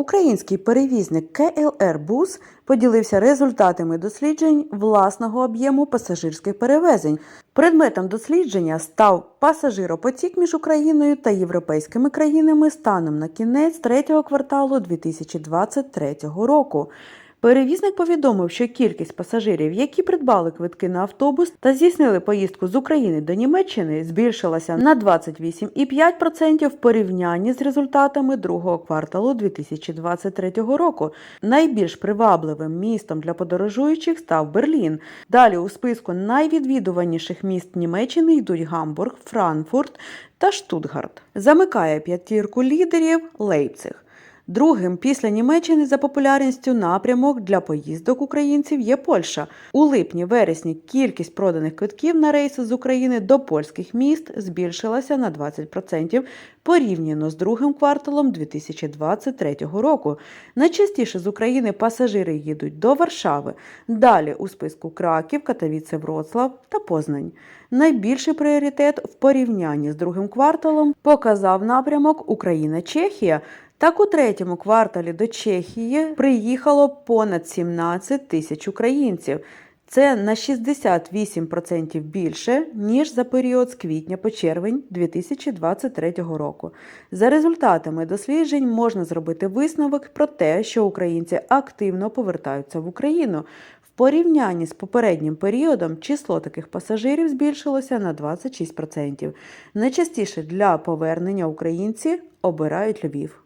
Український перевізник КЛР Бус поділився результатами досліджень власного об'єму пасажирських перевезень. Предметом дослідження став пасажиропотік між Україною та європейськими країнами станом на кінець третього кварталу 2023 року. Перевізник повідомив, що кількість пасажирів, які придбали квитки на автобус та здійснили поїздку з України до Німеччини, збільшилася на 28,5% в порівнянні з результатами другого кварталу 2023 року. Найбільш привабливим містом для подорожуючих став Берлін. Далі у списку найвідвідуваніших міст Німеччини йдуть Гамбург, Франкфурт та Штутгарт. Замикає п'ятірку лідерів Лейпциг. Другим після Німеччини за популярністю напрямок для поїздок українців є Польща. У липні-вересні кількість проданих квитків на рейси з України до польських міст збільшилася на 20% порівняно з другим кварталом 2023 року. Найчастіше з України пасажири їдуть до Варшави. Далі у списку Краків, Катовіце, Вроцлав та Познань. Найбільший пріоритет в порівнянні з другим кварталом показав напрямок Україна-Чехія. Так, у третьому кварталі до Чехії приїхало понад 17 тисяч українців. Це на 68% більше, ніж за період з квітня по червень 2023 року. За результатами досліджень можна зробити висновок про те, що українці активно повертаються в Україну. В порівнянні з попереднім періодом число таких пасажирів збільшилося на 26%. Найчастіше для повернення українці обирають Львів.